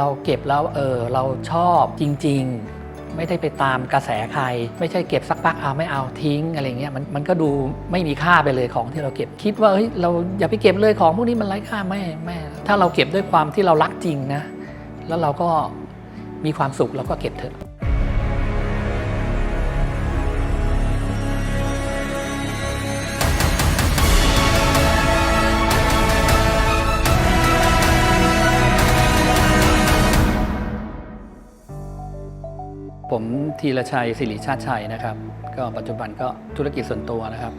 เราเก็บแล้วเออเราชอบจริง ๆ ไม่ได้ไปตามกระแสใคร ไม่ใช่เก็บสักพักเอาไม่เอาทิ้งอะไรเงี้ยมันมันก็ดูไม่มีค่าไปเลยของที่เราเก็บคิดว่าเฮ้ยเราอย่าไปเก็บเลยของพวกนี้มันไร้ค่าไม่ไม่ถ้าเราเก็บด้วยความที่เรารักจริงนะ แล้วเราก็มีความสุขเราก็เก็บเถอะ ผมธีรชัยสิริชาติชัยนะครับ ก็ปัจจุบันก็ธุรกิจส่วนตัวนะครับ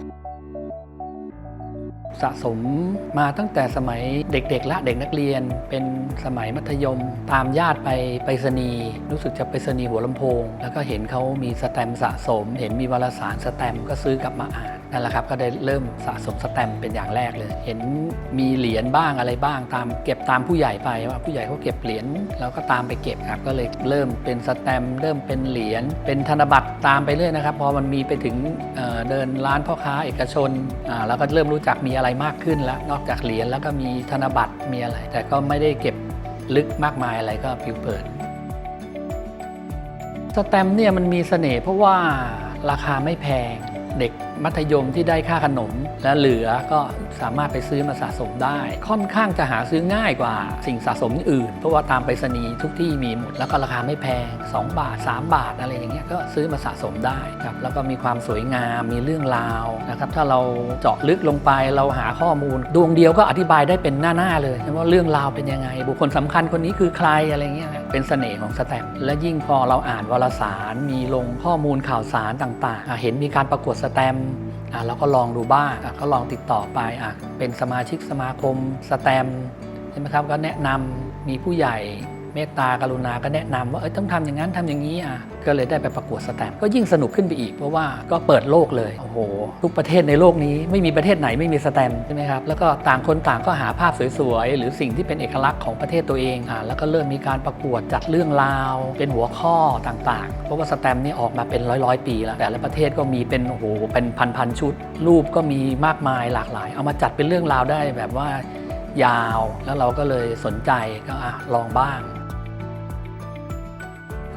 สะสมมาตั้งแต่สมัยเด็กๆละเด็กนักเรียน เป็นสมัยมัธยม ตามญาติไปไปรษณีย์รู้สึกจะไปรษณีย์หัวลำโพง แล้วก็เห็นเขามีสแตมสะสม เห็นมีวารสารสแตมก็ซื้อกลับมาอ่าน นั่นแหละครับก็ได้เริ่มสะสมสแตมป์เป็นอย่างแรกเลย เห็นมีเหรียญบ้างอะไรบ้างตามเก็บตามผู้ใหญ่ไปว่าผู้ใหญ่เขาเก็บเหรียญเราก็ตามไปเก็บครับก็เลยเริ่มเป็นสแตมป์เริ่มเป็นเหรียญเป็นธนบัตรตามไปเรื่อยนะครับพอมันมีไปถึงเอ่อเดินร้านพ่อค้าเอกชนอ่าแล้วก็เริ่มรู้จักมีอะไรมากขึ้นแล้ว นอกจากเหรียญแล้วก็มีธนบัตรมีอะไร แต่ก็ไม่ได้เก็บลึกมากมายอะไรก็ผิวเผิน สแตมป์เนี่ยมันมีเสน่ห์เพราะว่าราคาไม่แพงเด็กมัธยมที่ได้ค่าขนม และเหลือก็สามารถไปซื้อมาสะสมได้ ค่อนข้างจะหาซื้อง่ายกว่าสิ่งสะสมอื่น เพราะว่าตามไปรษณีย์ทุกที่มีหมด แล้วก็ราคาไม่แพง 2 บาท 3 บาทอะไรอย่างเงี้ยก็ซื้อมาสะสมได้ครับแล้วก็มีความสวยงามมีเรื่องราวนะครับถ้าเราเจาะลึกลงไปเราหาข้อมูล ดวงเดียวก็อธิบายได้เป็นหน้าๆเลยว่าเรื่องราวเป็นยังไง บุคคลสำคัญคนนี้คือใครอะไรเงี้ยเป็นเสน่ห์ของสแตมป์และยิ่งพอเราอ่านวารสารมีลงข้อมูลข่าวสารต่างๆ เห็นมีการประกวดสแตมป์ เราก็ลองดูบ้างอะก็ลองติดต่อไปอะเป็นสมาชิกสมาคมสแตมใช่ไหมครับก็แนะนำมีผู้ใหญ่ เมตตากรุณาก็แนะนำว่าเอ้ยต้องทำอย่างนั้นทำอย่างนี้อะก็เลยได้ไปประกวดสแตมป์ก็ยิ่งสนุกขึ้นไปอีกเพราะว่าก็เปิดโลกเลยโอ้โหทุกประเทศในโลกนี้ไม่มีประเทศไหนไม่มีสแตมป์ใช่ไหมครับแล้วก็ต่างคนต่างก็หาภาพสวยๆหรือสิ่งที่เป็นเอกลักษณ์ของประเทศตัวเองอะแล้วก็เริ่มมีการประกวดจัดเรื่องราว เป็นหัวข้อต่างๆ เพราะว่าสแตมป์นี่ออกมาเป็นร้อยๆ ปีแล้วแต่ละประเทศก็มีเป็นโอ้โหเป็นพันๆชุด รูปก็มีมากมายหลากหลาย เอามาจัดเป็นเรื่องราวได้แบบว่ายาวแล้วเราก็เลยสนใจก็อลองบ้าง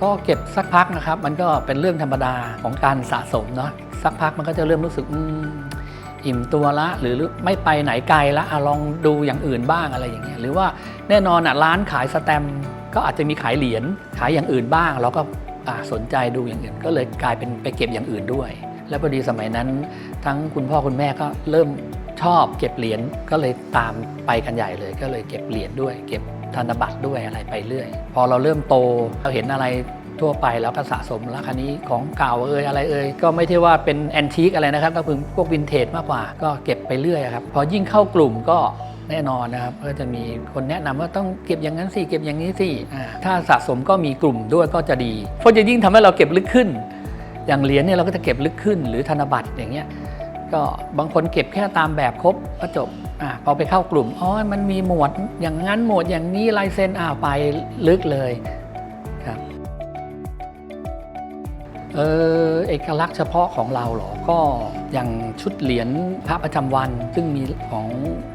ก็เก็บสักพักนะครับ มันก็เป็นเรื่องธรรมดาของการสะสมเนาะสักพักมันก็จะเริ่มรู้สึกอิ่มตัวละหรือไม่ไปไหนไกลละอลองดูอย่างอื่นบ้างอะไรอย่างเงี้ยหรือว่าแน่นอนอะร้านขายสแตมก็อาจจะมีขายเหรียญขายอย่างอื่นบ้าง เราก็สนใจดูอย่างอื่น ก็เลยกลายเป็นไปเก็บอย่างอื่นด้วย แล้วพอดีสมัยนั้น ทั้งคุณพ่อคุณแม่ก็เริ่ม ชอบเก็บเหรียญก็เลยตามไปกันใหญ่เลย ก็เลยเก็บเหรียญด้วย เก็บธนบัตรด้วยอะไรไปเรื่อย พอเราเริ่มโตเราเห็นอะไรทั่วไปแล้วก็สะสมแล้วคันนี้ของเก่าเอ่ยอะไรเอ่ยก็ไม่ใช่ว่าเป็นแอนทิกอะไรนะครับ ก็คือพวกวินเทจมากกว่าก็เก็บไปเรื่อยครับ พอยิ่งเข้ากลุ่มก็แน่นอนนะครับก็จะมีคนแนะนำว่าต้องเก็บอย่างนั้นสิเก็บอย่างนี้สิถ้าสะสมก็มีกลุ่มด้วยก็จะดีเพราะจะยิ่งทำให้เราเก็บลึกขึ้น อย่างเหรียญเนี่ยเราก็จะเก็บลึกขึ้น หรือธนบัตรอย่างเงี้ย ก็บางคนเก็บแค่ตามแบบครบก็จบอะพอไปเข้ากลุ่มอ๋อมันมีหมวดอย่างนั้นหมวดอย่างนี้ลายเซ็นอ่าไปลึกเลย เออเอกลักษณ์เฉพาะของเราเหรอ ก็อย่างชุดเหรียญพระประจำวัน ซึ่งมีของ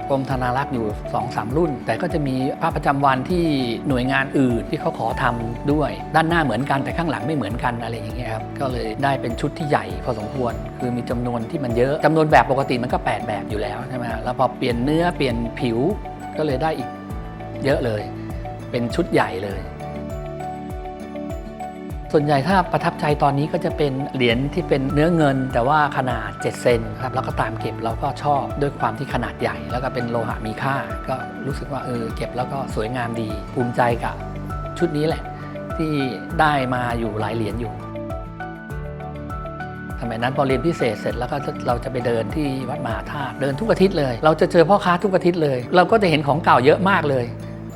กรมธนารักษ์อยู่2อสามรุ่น แต่ก็จะมีพระประจำวันที่หน่วยงานอื่นที่เขาขอทำด้วย ด้านหน้าเหมือนกันแต่ข้างหลังไม่เหมือนกันอะไรอย่างเงี้ยครับ ก็เลยได้เป็นชุดที่ใหญ่พอสมควร คือมีจำนวนที่มันเยอะจำนวนแบบปกติมันก็ 8 แบบอยู่แล้วใช่ไหมแล้วพอเปลี่ยนเนื้อเปลี่ยนผิวก็เลยได้อีกเยอะเลย เป็นชุดใหญ่เลย ส่วนใหญ่ถ้าประทับใจตอนนี้ก็จะเป็นเหรียญที่เป็นเนื้อเงิน แต่ว่าขนาด 7 เซนครับแล้วก็ตามเก็บเราก็ชอบด้วยความที่ขนาดใหญ่ แล้วก็เป็นโลหะมีค่า ก็รู้สึกว่าเออเก็บแล้วก็สวยงามดี ภูมิใจกับชุดนี้แหละ ที่ได้มาอยู่หลายเหรียญอยู่สมัยนั้นพอเรียนพิเศษเสร็จแล้วก็เราจะไปเดินที่วัดมหาธาตุเดินทุกอาทิตย์เลย เราจะเจอพ่อค้าทุกอาทิตย์เลย เราก็จะเห็นของเก่าเยอะมากเลย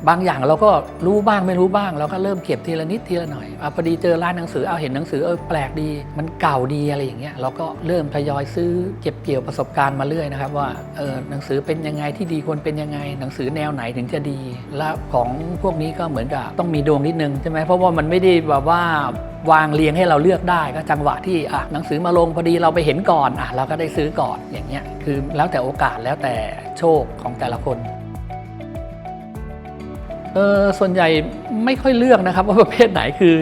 บางอย่างเราก็รู้บ้างไม่รู้บ้าง เราก็เริ่มเก็บทีละนิดทีละหน่อยอพอดีเจอร้านหนังสือเอาเห็นหนังสือเออแปลกดี มันเก่าดีอะไรอย่างเงี้ยเราก็เริ่มทยอยซื้อเก็บเกี่ยวประสบการณ์มาเรื่อยนะครับว่าเออหนังสือเป็นยังไงที่ดีควรเป็นยังไง หนังสือแนวไหนถึงจะดี และของพวกนี้ก็เหมือนกับต้องมีดวงนิดนึงใช่ไหมเพราะว่ามันไม่ได้แบบว่าวางเรียงให้เราเลือกได้ก็จังหวะที่อะหนังสือมาลงพอดีเราไปเห็นก่อนอะเราก็ได้ซื้อก่อนอย่างเงี้ยคือแล้วแต่โอกาสแล้วแต่โชคของแต่ละคน เออส่วนใหญ่ไม่ค่อยเลือกนะครับว่าประเภทไหนคือ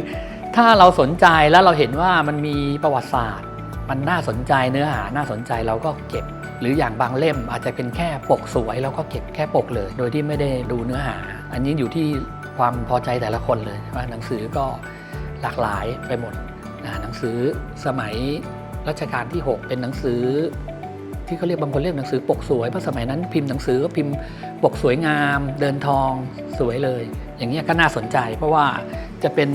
ถ้าเราสนใจแล้วเราเห็นว่ามันมีประวัติศาสตร์ มันน่าสนใจเนื้อหาน่าสนใจเราก็เก็บ หรืออย่างบางเล่มอาจจะเป็นแค่ปกสวยเราก็เก็บแค่ปกเลย โดยที่ไม่ได้ดูเนื้อหา อันนี้อยู่ที่ความพอใจแต่ละคนเลยว่าหนังสือก็หลากหลายไปหมดหนังสือสมัยรัชกาลที่ 6 เป็นหนังสือ ที่เขาเรียกบางคนเรียกหนังสือปกสวยเพราะสมัยนั้นพิมพ์หนังสือก็พิมพ์ปกสวยงาม เดินทองสวยเลย อย่างเงี้ก็น่าสนใจ เพราะว่าจะเป็น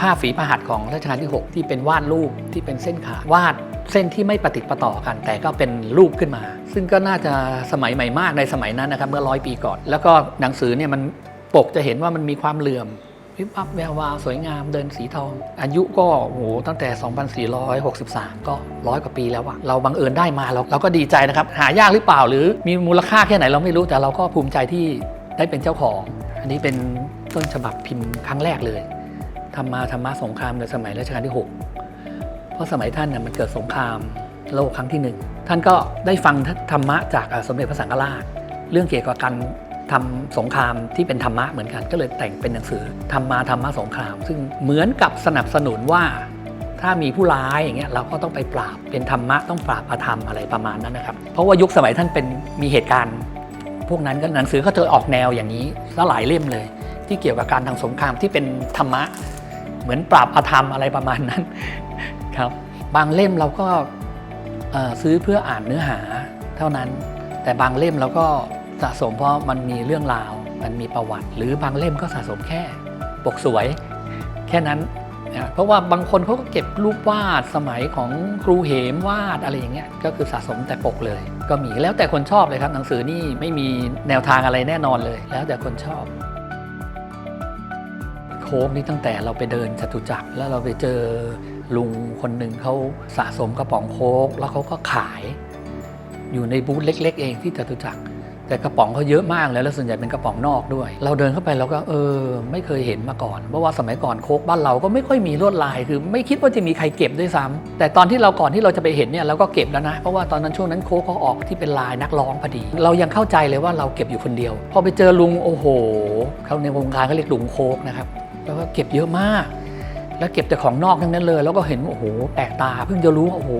ภาพฝีพระหัตถ์ของรัชกาลที่ 6 ที่เป็นวาดรูปที่เป็นเส้นขาวาดเส้นที่ไม่ประติดประต่อกัน แต่ก็เป็นรูปขึ้นมา ซึ่งก็น่าจะสมัยใหม่มากในสมัยนั้นนะครับเมื่อร้อยปีก่อน แล้วก็หนังสือเนี่ยมันปกจะเห็นว่ามันมีความเหลื่อม วิบวับแวววาวสวยงามเดินสีทอง อายุก็โอ้โหตั้งแต่ 2463 ก็ร้อยกว่าปีแล้วอะเราบังเอิญได้มาเราเราก็ดีใจนะครับ หายากหรือเปล่าหรือมีมูลค่าแค่ไหนเราไม่รู้แต่เราก็ภูมิใจที่ได้เป็นเจ้าของ อันนี้เป็นต้นฉบับพิมพ์ครั้งแรกเลยทำมาธรรมะสงครามในสมัยรัชกาลที่ 6 เพราะสมัยท่านน่ะมันเกิดสงครามโลกครั้งที่หนึ่งท่านก็ได้ฟังธรรมะจากสมเด็จพระสังฆราช เรื่องเกี่ยวกับการ ทำสงครามที่เป็นธรรมะเหมือนกันก็เลยแต่งเป็นหนังสือธรรมาธรรมะสงคราม ซึ่งเหมือนกับสนับสนุนว่า ถ้ามีผู้ร้ายอย่างเงี้ยเราก็ต้องไปปราบเป็นธรรมะต้องปราบอาธรรมอะไรประมาณนั้นนะครับ เพราะว่ายุคสมัยท่านเป็นมีเหตุการณ์ พวกนั้นก็หนังสือก็จะออกแนวอย่างนี้ซะหลายเล่มเลย ที่เกี่ยวกับการทำสงครามที่เป็นธรรมะ เหมือนปราบอาธรรมอะไรประมาณนั้นครับ บางเล่มเราก็ซื้อเพื่ออ่านเนื้อหาเท่านั้น แต่บางเล่มเราก็ สะสมเพราะมันมีเรื่องราว มันมีประวัติ หรือบางเล่มก็สะสมแค่ปกสวย แค่นั้นนะเพราะว่าบางคนเขาก็เก็บรูปวาดสมัยของครูเหมวาดอะไรอย่างเงี้ยก็คือสะสมแต่ปกเลย ก็มีแล้วแต่คนชอบเลยครับหนังสือนี่ไม่มีแนวทางอะไรแน่นอนเลย แล้วแต่คนชอบ โค้กนี่ตั้งแต่เราไปเดินจตุจักรแล้วเราไปเจอลุงคนหนึ่งเขาสะสมกระป๋องโค้กแล้วเขาก็ขาย อยู่ในบูธเล็ก ๆ เองที่จตุจักร แต่กระป๋องเขาเยอะมากเลยแล้วส่วนใหญ่เป็นกระป๋องนอกด้วย เราเดินเข้าไปเราก็เออ ไม่เคยเห็นมาก่อน เพราะว่าสมัยก่อนโคกบ้านเราก็ไม่ค่อยมีลวดลาย คือไม่คิดว่าจะมีใครเก็บด้วยซ้ำแต่ตอนที่เราก่อนที่เราจะไปเห็นเนี่ยเราก็เก็บแล้วนะ เพราะว่าตอนนั้นช่วงนั้นโคกเขาออกที่เป็นลายนักร้องพอดี เรายังเข้าใจเลยว่าเราเก็บอยู่คนเดียว พอไปเจอลุงโอ้โหเขาในวงการเขาเรียกลุงโคกนะครับแล้วก็เก็บเยอะมาก แล้วเก็บแต่ของนอกทั้งนั้นเลย แล้วก็เห็นโอ้โหแปลกตาเพิ่งจะรู้ว่าโอ้โห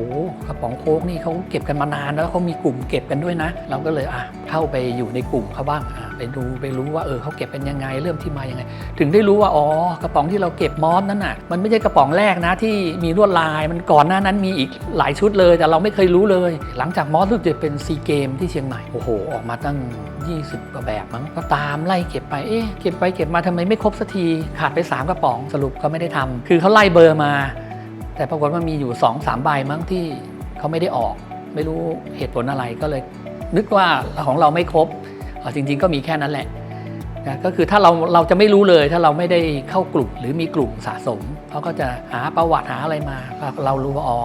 กระป๋องโค้กนี่เขาเก็บกันมานานแล้วเขามีกลุ่มเก็บกันด้วยนะ เราก็เลยอะเข้าไปอยู่ในกลุ่มเขาบ้างอะไปดูไปรู้ว่าเออเขาเก็บเป็นยังไงเริ่มที่มายังไง ถึงได้รู้ว่าอ๋อกระป๋องที่เราเก็บมอสนั่นน่ะมันไม่ใช่กระป๋องแรกนะที่มีลวดลายมันก่อนหน้านั้นมีอีกหลายชุดเลย แต่เราไม่เคยรู้เลย หลังจากมอสรู้สึกจะเป็นซีเกมที่เชียงใหม่โอ้โหออกมาตั้ง 20กว่าแบบมั้งก็ตามไล่เก็บไปเอ๊ะเก็บไปเก็บมาทำไมไม่ครบสักทีขาดไป 3 กระป๋องสรุปก็ไม่ได้ทำคือเขาไล่เบอร์มา แต่ปรากฏว่ามีอยู่2 3ใบมั้งที่เขาไม่ได้ออก ไม่รู้เหตุผลอะไรก็เลย นึกว่าของเราไม่ครบจริง ๆ ก็มีแค่นั้นแหละนะก็คือถ้าเราเราจะไม่รู้เลยถ้าเราไม่ได้เข้ากลุ่มหรือมีกลุ่มสะสมเขาก็จะหาประวัติหาอะไรมา เรารู้ว่าอ๋อ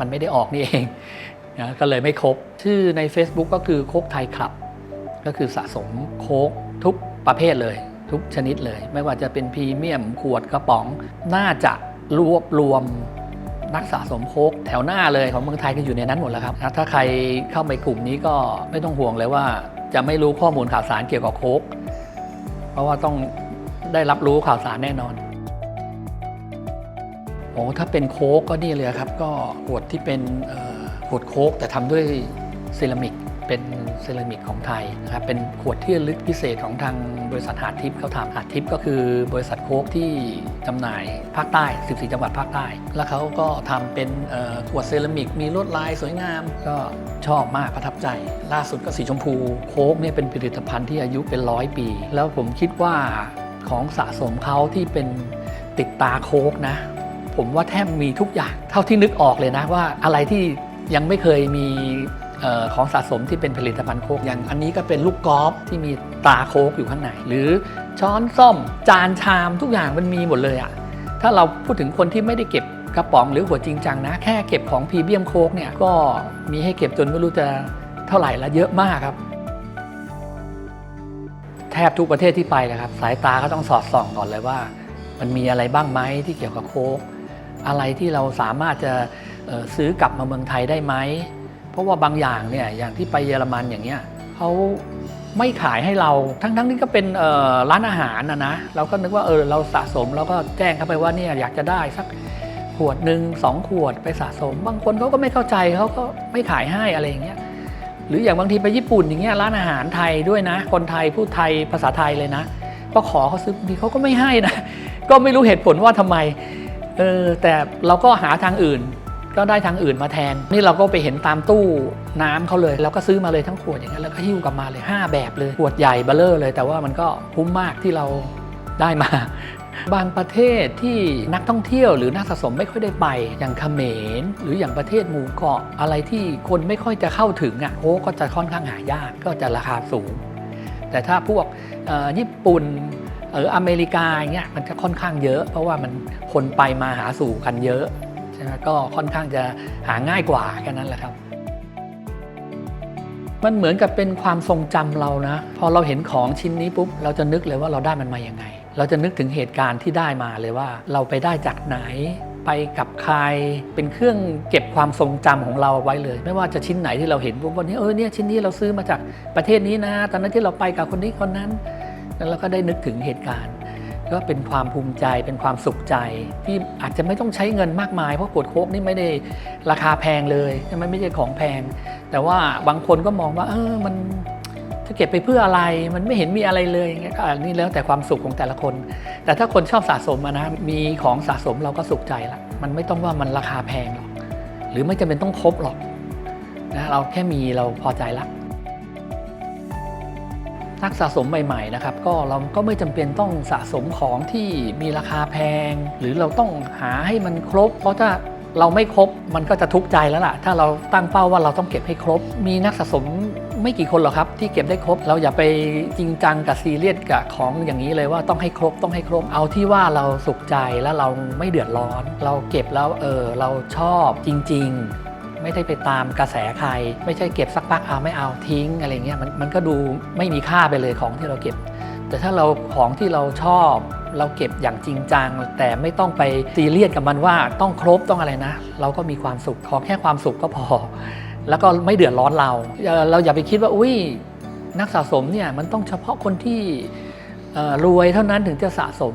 มันไม่ได้ออกนี่เองนะก็เลยไม่ครบ ชื่อใน Facebook ก็คือโคกไทยคลับ ก็คือสะสมโค้กทุกประเภทเลย ทุกชนิดเลย ไม่ว่าจะเป็นพรีเมียม ขวดกระป๋อง น่าจะรวบรวมนักสะสมโค้กแถวหน้าเลยของเมืองไทยก็อยู่ในนั้นหมดแล้วครับถ้าใครเข้าไปกลุ่มนี้ก็ไม่ต้องห่วงเลยว่า จะไม่รู้ข้อมูลข่าวสารเกี่ยวกับโค้กเพราะว่าต้องได้รับรู้ข่าวสารแน่นอนโอ้ถ้าเป็นโค้กก็นี่เลยครับ ก็ขวดที่เป็นขวดโค้กแต่ทำด้วยเซรามิก เป็นเซรามิกของไทยนะครับเป็นขวดที่ลึกพิเศษของทางบริษัทหาดทิพย์เขาทำหาดทิพย์ก็คือบริษัทโค้กที่จำหน่ายภาคใต้ 14 จังหวัดภาคใต้ แล้วเขาก็ทำเป็นขวดเซรามิกมีลวดลายสวยงาม ก็ชอบมากประทับใจ ล่าสุดก็สีชมพูโค้กเนี่ยเป็นผลิตภัณฑ์ที่อายุเป็นร้อยปี แล้วผมคิดว่าของสะสมเขาที่เป็นติดตาโค้กนะ ผมว่าแทบมีทุกอย่าง เท่าที่นึกออกเลยนะว่าอะไรที่ยังไม่เคยมี ของสะสมที่เป็นผลิตภัณฑ์โคกอย่างอันนี้ก็เป็นลูกกอล์ฟที่มีตาโคกอยู่ข้างในหรือช้อนส้อม จานชามทุกอย่างมันมีหมดเลยอะถ้าเราพูดถึงคนที่ไม่ได้เก็บกระป๋องหรือหัวจริงจังนะ แค่เก็บของพรีเมียมโคกเนี่ยก็มีให้เก็บจนไม่รู้จะเท่าไหร่ละเยอะมากครับแทบทุกประเทศที่ไปเลยครับ สายตาก็ต้องสอดส่องก่อนเลยว่า มันมีอะไรบ้างไหมที่เกี่ยวกับโค้กอะไรที่เราสามารถจะซื้อกลับมาเมืองไทยได้ไหม เพราะว่าบางอย่างเนี่ยอย่างที่ไปเยอรมันอย่างเงี้ยเขาไม่ขายให้เราทั้งทั้งที่ก็เป็นร้านอาหารนะนะเราก็นึกว่าเออเราสะสมเราก็แจ้งเข้าไปว่าเนี่ยอยากจะได้สักขวดหนึ่งสองขวดไปสะสม บางคนเขาก็ไม่เข้าใจเขาก็ไม่ขายให้อะไรอย่างเงี้ยหรืออย่างบางทีไปญี่ปุ่นอย่างเงี้ยร้านอาหารไทยด้วยนะ คนไทยพูดไทยภาษาไทยเลยนะ ก็ขอเขาซื้อบางทีเขาก็ไม่ให้นะก็ไม่รู้เหตุผลว่าทำไมเออแต่เราก็หาทางอื่น ก็ได้ทางอื่นมาแทน นี่เราก็ไปเห็นตามตู้น้ำเขาเลยเราก็ซื้อมาเลยทั้งขวดอย่างนั้นแล้วก็หิ้วกลับมาเลย 5 แบบเลยขวดใหญ่เบลเลอร์เลย แต่ว่ามันก็คุ้มมากที่เราได้มา บางประเทศที่นักท่องเที่ยวหรือนักสะสมไม่ค่อยได้ไปอย่างเขมรหรืออย่างประเทศหมู่เกาะอะไรที่คนไม่ค่อยจะเข้าถึงอะโอ้ก็จะค่อนข้างหายากก็จะราคาสูง แต่ถ้าพวกญี่ปุ่นเอออเมริกาอย่างเงี้ยมันจะค่อนข้างเยอะ เพราะว่ามันคนไปมาหาสู่กันเยอะ ใช่ไหมก็ค่อนข้างจะหาง่ายกว่าแค่นั้นแหละครับ มันเหมือนกับเป็นความทรงจำเรานะ พอเราเห็นของชิ้นนี้ปุ๊บเราจะนึกเลยว่าเราได้มันมาอย่างไง เราจะนึกถึงเหตุการณ์ที่ได้มาเลยว่า เราไปได้จากไหนไปกับใครเป็นเครื่องเก็บความทรงจำของเราไว้เลย ไม่ว่าจะชิ้นไหนที่เราเห็นปุ๊บวันนี้เออเนี่ยชิ้นนี้เราซื้อมาจากประเทศนี้นะ ตอนนั้นที่เราไปกับคนนี้คนนั้น แล้วเราก็ได้นึกถึงเหตุการณ์ ก็เป็นความภูมิใจเป็นความสุขใจ ที่อาจจะไม่ต้องใช้เงินมากมาย เพราะขวดโค้กนี่ไม่ได้ราคาแพงเลยใช่ไหมไม่ใช่ของแพง แต่ว่าบางคนก็มองว่า เออมันจะเก็บไปเพื่ออะไรมันไม่เห็นมีอะไรเลยอย่างเงี้ยก็อันนี้แล้วแต่ความสุขของแต่ละคน แต่ถ้าคนชอบสะสมนะมีของสะสมเราก็สุขใจละมันไม่ต้องว่ามันราคาแพงหรอกหรือไม่จำเป็นต้องครบหรอกนะเราแค่มีเราพอใจละ นักสะสมใหม่ๆนะครับก็เราก็ไม่จำเป็นต้องสะสมของที่มีราคาแพง หรือเราต้องหาให้มันครบ เพราะถ้าเราไม่ครบมันก็จะทุกข์ใจแล้วล่ะ ถ้าเราตั้งเป้าว่าเราต้องเก็บให้ครบ มีนักสะสมไม่กี่คนหรอกครับ ที่เก็บได้ครบ เราอย่าไปจริงจังกับซีเรียสกับของอย่างนี้เลยว่าต้องให้ครบต้องให้ครบ เอาที่ว่าเราสุขใจแล้วเราไม่เดือดร้อน เราเก็บแล้วเออเราชอบจริง ๆ ไม่ได้ไปตามกระแสใคร ไม่ใช่เก็บสักพักเอาไม่เอาทิ้งอะไรเงี้ยมันมันก็ดูไม่มีค่าไปเลยของที่เราเก็บ แต่ถ้าเราของที่เราชอบ เราเก็บอย่างจริงจัง แต่ไม่ต้องไปซีเรียสกับมันว่าต้องครบต้องอะไรนะ เราก็มีความสุขขอแค่ความสุขก็พอ แล้วก็ไม่เดือดร้อนเรา เราอย่าไปคิดว่าอุ้ยนักสะสมเนี่ยมันต้องเฉพาะคนที่รวยเท่านั้นถึงจะสะสม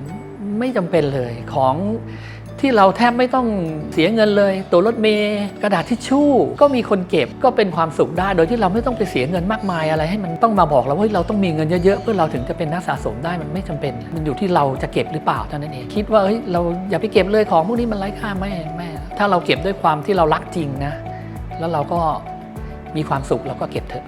ไม่จำเป็นเลยของ ที่เราแทบไม่ต้องเสียเงินเลย ตัวรถเมย์กระดาษทิชชู่ ก็มีคนเก็บก็เป็นความสุขได้ โดยที่เราไม่ต้องไปเสียเงินมากมายอะไร ให้มันต้องมาบอกเราว่าเราต้องมีเงินเยอะๆเพื่อเราถึงจะเป็นนักสะสมได้มันไม่จำเป็น มันอยู่ที่เราจะเก็บหรือเปล่าเท่านั้นเองคิดว่าเฮ้ยเราอย่าไปเก็บเลยของพวกนี้มันไร้ค่าไม่ไม่ถ้าเราเก็บด้วยความที่เรารักจริงนะ แล้วเราก็มีความสุขเราก็เก็บเถอะ